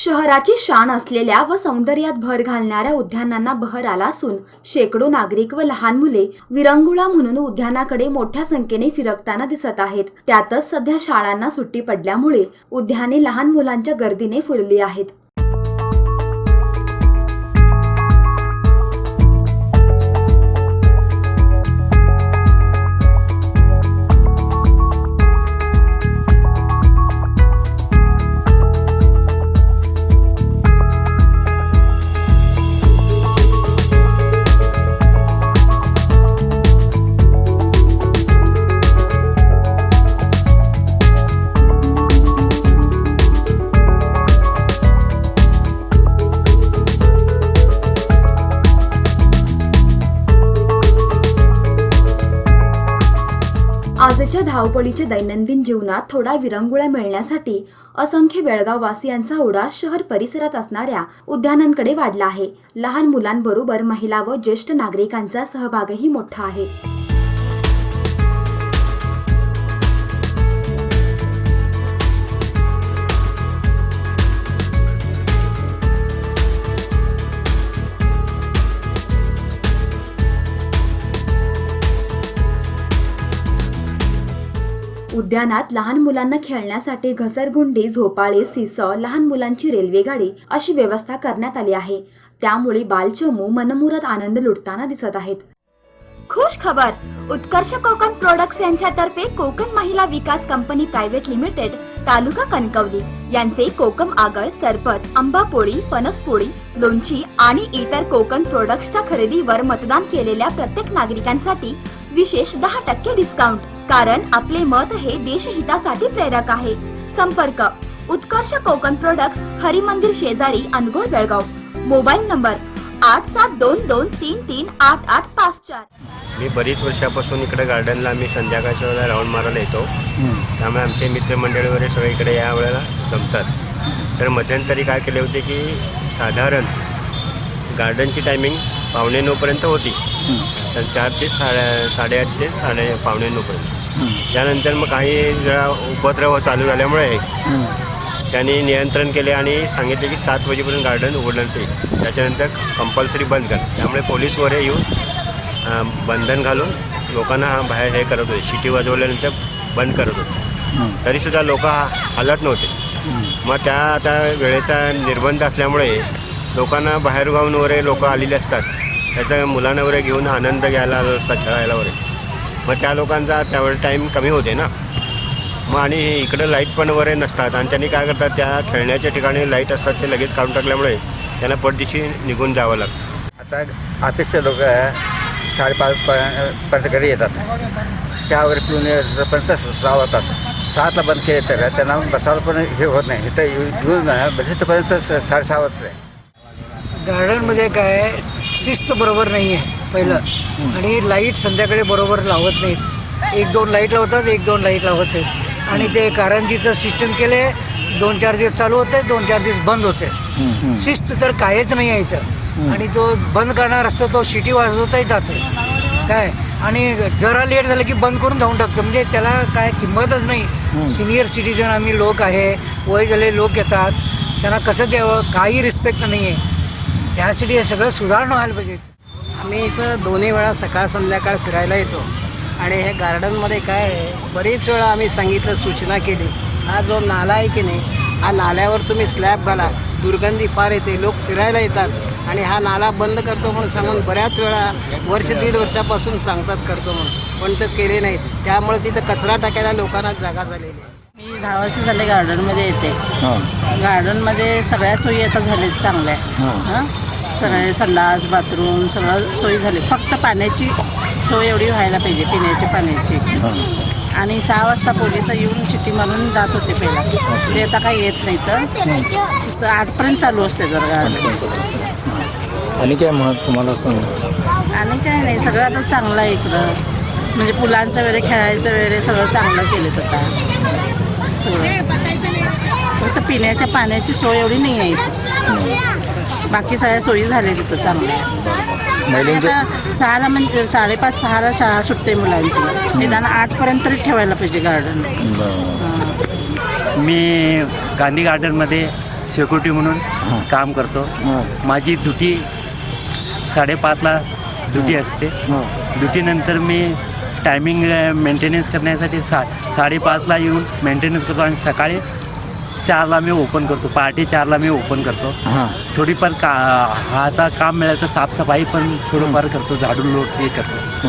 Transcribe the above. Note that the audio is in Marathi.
शहराची शान असलेल्या व सौंदर्यात भर घालणाऱ्या उद्यानांना बहर आला असून शेकडो नागरिक व लहान मुले विरंगुळा म्हणून उद्यानाकडे मोठ्या संख्येने फिरकताना दिसत आहेत. त्यातच सध्या शाळांना सुट्टी पडल्यामुळे उद्याने लहान मुलांच्या गर्दीने फुलली आहेत. आजच्या धावपळीच्या दैनंदिन जीवनात थोडा विरंगुळा मिळण्यासाठी असंख्य बेळगाव वासियांचा ओढा शहर परिसरात असणाऱ्या उद्यानांकडे वाढला आहे. लहान मुलांबरोबर महिला व ज्येष्ठ नागरिकांचा सहभागही मोठा आहे. उद्यानात लहान मुलांना खेळण्यासाठी घसरगुंडी झोपाळे सिसॉ लहान मुलांची रेल्वेगाडी अशी व्यवस्था करण्यात आली आहे. त्यामुळे बालचमू मनमुराद आनंद लुटताना दिसत आहेत. खुश खबर! उत्कर्ष कोकण प्रोडक्ट्स यांच्यातर्फे Konkan Mahila Vikas company private limited तालुका कणकवली यांचे कोकम आगळ सरपत आंबापोळी फणसपोळी लोणची आणि इतर कोकण प्रोडक्ट्सच्या खरेदीवर मतदान केलेल्या प्रत्येक नागरिकांसाठी विशेष दहा टक्के डिस्काउंट कारण आपले मत हे देशहितासाठी प्रेरक आहे. संपर्क. उत्कर्ष कोकण प्रोडक्ट्स हरिमंदिर शेजारी अनगोळ बेळगाव. मोबाईल नंबर आठ सात दोन दोन तीन तीन आठ आठ पाच चार. मी बरीच वर्षापासून इकडे गार्डनला आम्ही संध्याकाळच्या वेळेला राऊंड मारायला येतो. त्यामुळे आमचे मित्रमंडळी वगैरे सगळे इकडे या वेळेला जमतात. तर मध्यंतरी काय केले होते की साधारण गार्डनची टायमिंग पावणे नऊपर्यंत होती. चार ते साडे साडेआठ ते साडे पावणे नऊपर्यंत त्यानंतर मग काही जरा उपद्रव चालू झाल्यामुळे त्यांनी नियंत्रण केले आणि सांगितले की सात वाजेपर्यंत गार्डन उघडलं ते त्याच्यानंतर कंपल्सरी बंद कर. त्यामुळे पोलीस वगैरे येऊन बंधन घालून लोकांना हा बाहेर हे करत होते. शिटी वाजवल्यानंतर बंद करत होते. तरीसुद्धा लोक हलत नव्हते. मग त्या आता वेळेचा निर्बंध असल्यामुळे लोकांना बाहेरगावून वगैरे लोक आलेले असतात. त्याचा मुलांना वगैरे घेऊन आनंद घ्यायला खेळायला वगैरे. मग त्या लोकांचा त्यावेळेस टाईम कमी होते ना. मग आणि इकडं लाइट पण वगैरे नसतात. आणि त्यांनी काय करतात त्या खेळण्याच्या ठिकाणी लाइट असतात ते लगेच काढून टाकल्यामुळे त्यांना पटदिशी निघून जावं लागतं. आता ऑफिसचे लोक साडेपाच प- पर्यंत घरी येतात. चहा वगैरे पिऊन येईपर्यंत सहा होतात सातला बंद केले तर त्यांना बसायला पण हे होत नाही. इथं येऊ- येऊन बसिस्तपर्यंत साडेसहा नाही गार्डनमध्ये काय शिस्त बरोबर नाही आहे पहिलं. आणि लाइट संध्याकाळी बरोबर लावत नाहीत. एक दोन लाइट लावतात एक दोन लाइट लावत नाहीत. आणि ते कारंजीचं सिस्टम केले दोन चार दिवस चालू होते दोन चार दिवस बंद होते शिस्त तर कायच नाही आहे इथं. आणि तो बंद करणार असतो तो शिटी वाजवताही जातो काय? आणि जरा लेट झालं की बंद करून जाऊन टाकतो. म्हणजे त्याला काय किंमतच नाही. सिनियर सिटीजन आम्ही लोक आहे वय झाले लोक येतात. त्यांना कसं द्यावं? काही रिस्पेक्ट नाही आहे त्यासाठी हे सगळं सुधारणा व्हायला पाहिजे. आम्ही इथं दोन्ही वेळा सकाळ संध्याकाळ फिरायला येतो. आणि हे गार्डनमध्ये काय आहे बरीच वेळा आम्ही सांगितलं सूचना केली. हा जो नाला आहे की नाही हा नाल्यावर तुम्ही स्लॅब घाला. दुर्गंधी फार येते लोक फिरायला येतात. आणि हा नाला बंद करतो म्हणून सांगून बऱ्याच वेळा वर्ष दीड वर्षापासून सांगतात करतो म्हणून. पण ते केले नाहीत. त्यामुळे तिथं कचरा टाकायला लोकांना जागा झालेली आहे. मी दहा वर्ष झाले गार्डनमध्ये येते. गार्डनमध्ये सगळ्या सोयी आता झाल्यात चांगल्या. हं? सगळे संडास बाथरूम सगळं सोयी झाली. फक्त पाण्याची सोय एवढी व्हायला पाहिजे पिण्याच्या पाण्याची. आणि सहा वाजता पोलीस येऊन चिठ्ठी मारून जात होते पहिला. ते आता काही येत नाही तर आठपर्यंत चालू असते जर आणि काय मग तुम्हाला सांग आणि काय नाही सगळं आता चांगलं आहे इकडं. म्हणजे मुलांचं वगैरे खेळायचं वगैरे सगळं चांगलं केलं आता. सगळं. फक्त पिण्याच्या पाण्याची सोय एवढी नाही आहे. बाकी सगळ्या सोयी झाल्या तिथं चांगल्या. आणि महिलांच्या आता सहाला म्हणजे साडेपाच सहाला शाळा सुटते मुलांची. निदान आठपर्यंत तरी ठेवायला पाहिजे गार्डन मी गांधी गार्डनमध्ये सिक्युरिटी म्हणून काम करतो. माझी ड्युटी साडेपाचला ड्युटी असते. ड्युटीनंतर मी टायमिंग मेंटेनन्स करण्यासाठी सा साडेपाचला येऊन मेंटेनन्स करतो आणि सकाळी चारला मी ओपन करतो. पहाटे चारला मी ओपन करतो. थोडीफार का आता काम मिळालं तर साफसफाई पण थोडंफार करतो. झाडू लोट हे करतो.